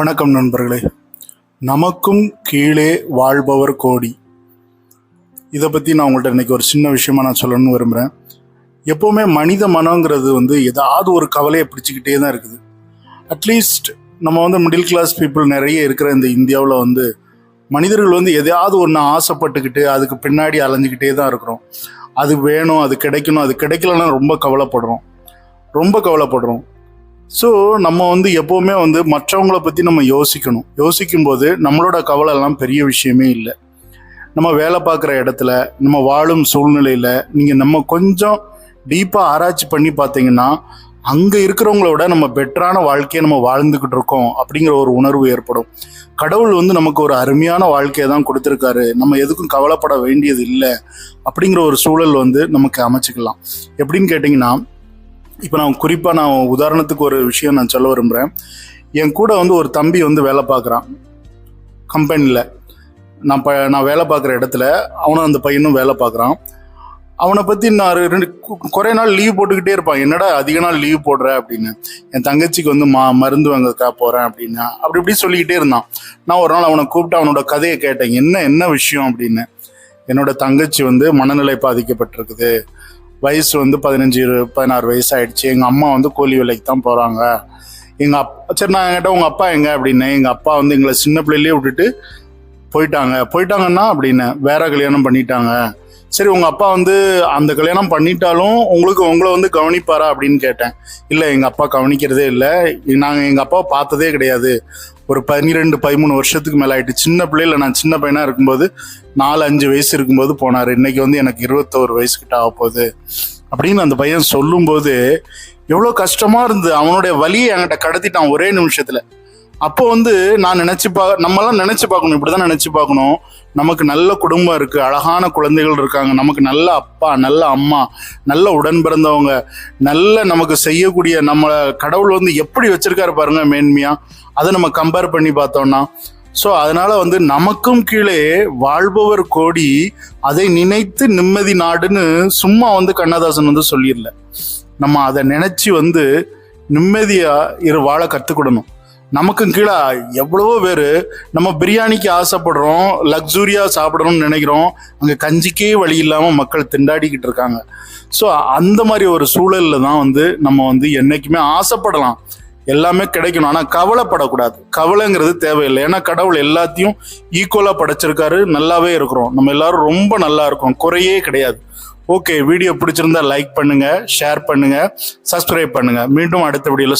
வணக்கம் நண்பர்களே. நமக்கும் கீழே வாழ்பவர் கோடி. இதை பற்றி நான் உங்கள்கிட்ட இன்னைக்கு ஒரு சின்ன விஷயமா நான் சொல்லணும்னு விரும்புகிறேன் எப்போவுமே மனித மனங்கிறது வந்து ஏதாவது ஒரு கவலையை பிடிச்சிக்கிட்டே தான் இருக்குது. அட்லீஸ்ட் நம்ம வந்து மிடில் கிளாஸ் பீப்புள் நிறைய இருக்கிற இந்த இந்தியாவில் வந்து மனிதர்கள் வந்து எதையாவது ஒன்று ஆசைப்பட்டுக்கிட்டு அதுக்கு பின்னாடி அலைஞ்சிக்கிட்டே தான் இருக்கிறோம். அது வேணும் அது கிடைக்கணும் அது கிடைக்கலன்னா ரொம்ப கவலைப்படுறோம். ரொம்ப கவலைப்படுறோம். ஸோ நம்ம வந்து எப்போவுமே வந்து மற்றவங்கள பற்றி நம்ம யோசிக்கணும். யோசிக்கும் போது நம்மளோட கவலை எல்லாம் பெரிய விஷயமே இல்லை. நம்ம வேலை பார்க்குற இடத்துல நம்ம வாழும் சூழ்நிலையில் நீங்கள் நம்ம கொஞ்சம் டீப்பாக ஆராய்ச்சி பண்ணி பார்த்தீங்கன்னா அங்கே இருக்கிறவங்களோட நம்ம பெட்டரான வாழ்க்கையை நம்ம வாழ்ந்துக்கிட்டு இருக்கோம் அப்படிங்கிற ஒரு உணர்வு ஏற்படும். கடவுள் வந்து நமக்கு ஒரு அருமையான வாழ்க்கையை தான் கொடுத்துருக்காரு. நம்ம எதுக்கும் கவலைப்பட வேண்டியது இல்லை அப்படிங்கிற ஒரு சூழல் வந்து நமக்கு அமைச்சிக்கலாம். எப்படின்னு கேட்டிங்கன்னா இப்போ நான் குறிப்பாக நான் உதாரணத்துக்கு ஒரு விஷயம் நான் சொல்ல விரும்புகிறேன் என் கூட வந்து ஒரு தம்பி வந்து வேலை பார்க்குறான். கம்பெனியில் நான் ப நான் வேலை பார்க்குற இடத்துல அவனும் அந்த பையனும் வேலை பார்க்குறான். அவனை பற்றி நான் ஒரு ரெண்டு குறை நாள் லீவ் போட்டுக்கிட்டே இருப்பான். என்னடா அதிக நாள் லீவ் போடுற அப்படின்னு. என் தங்கச்சிக்கு வந்து மா மருந்து வாங்கக்கா போகிறேன் அப்படின்னா. அப்படி இப்படி சொல்லிக்கிட்டே இருந்தான். நான் ஒரு நாள் அவனை கூப்பிட்டு அவனோட கதையை கேட்டேன். என்ன என்ன விஷயம் அப்படின்னு. என்னோட தங்கச்சி வந்து மனநிலை பாதிக்கப்பட்டிருக்குது. வயசு வந்து பதினஞ்சு இரு- பதினாறு வயசு ஆயிடுச்சு எங்கள் அம்மா வந்து கூலி வேலைக்கு தான் போகிறாங்க எங்கள் அப் சரி நான் என்கிட்ட உங்கள் அப்பா எங்க? அப்படின்னு. எங்கள் அப்பா வந்து எங்களை சின்ன பிள்ளையிலே விட்டுட்டு போயிட்டாங்க. போயிட்டாங்கன்னா அப்படின்னு வேற கல்யாணம் பண்ணிட்டாங்க. சரி உங்க அப்பா வந்து அந்த கல்யாணம் பண்ணிட்டாலும் உங்களுக்கு உங்களை வந்து கவனிப்பாரா அப்படின்னு கேட்டேன். இல்லை எங்க அப்பா கவனிக்கிறதே இல்லை. நாங்கள் எங்க அப்பாவை பார்த்ததே கிடையாது. ஒரு பன்னிரெண்டு பதிமூணு வருஷத்துக்கு மேலே ஆயிட்டு சின்ன பிள்ளையில நான் சின்ன பையனா இருக்கும்போது நாலு அஞ்சு வயசு இருக்கும்போது போனார். இன்னைக்கு வந்து எனக்கு இருபத்தோரு வயசு கிட்ட ஆக போகுது. அப்படின்னு அந்த பையன் சொல்லும்போது எவ்வளோ கஷ்டமா இருந்தது. அவனுடைய வலியை என்கிட்ட கடத்திட்டான் ஒரே நிமிஷத்துல. அப்போ வந்து நான் நினைச்சு பா நம்மலாம் நினைச்சு பார்க்கணும் இப்படிதான் நினைச்சு பார்க்கணும். நமக்கு நல்ல குடும்பம் இருக்கு அழகான குழந்தைகள் இருக்காங்க நமக்கு நல்ல அப்பா நல்ல அம்மா நல்ல உடன் பிறந்தவங்க நல்ல நமக்கு செய்யக்கூடிய நம்ம கடவுள் வந்து எப்படி வச்சிருக்காரு பாருங்க மேன்மையா. அதை நம்ம கம்பேர் பண்ணி பார்த்தோம்னா. ஸோ அதனால வந்து நமக்கும் கீழே வாழ்பவர் கோடி அதை நினைத்து நிம்மதி நாடுன்னு சும்மா வந்து கண்ணதாசன் வந்து சொல்லிடல. நம்ம அதை நினைச்சு வந்து நிம்மதியா இரு வாழ கத்துக்கிடணும் நமக்கும் கீழே எவ்வளவோ பேர் நம்ம பிரியாணிக்கு ஆசைப்படுறோம் லக்ஸூரியாக சாப்பிடணும்னு நினைக்கிறோம். அங்கே கஞ்சிக்கே வழி இல்லாமல் மக்கள் திண்டாடிக்கிட்டு இருக்காங்க. ஸோ அந்த மாதிரி ஒரு சூழலில் தான் வந்து நம்ம வந்து என்றைக்குமே ஆசைப்படலாம். எல்லாமே கிடைக்கணும். ஆனால் கவலைப்படக்கூடாது. கவலைங்கிறது தேவையில்லை. ஏன்னா கடவுள் எல்லாத்தையும் ஈக்குவலாக படைச்சிருக்காரு. நல்லாவே இருக்கிறோம். நம்ம எல்லாரும் ரொம்ப நல்லா இருக்கோம். குறையே கிடையாது. ஓகே வீடியோ பிடிச்சிருந்தா லைக் பண்ணுங்க ஷேர் பண்ணுங்க சப்ஸ்கிரைப் பண்ணுங்க. மீண்டும் அடுத்த வீடியோல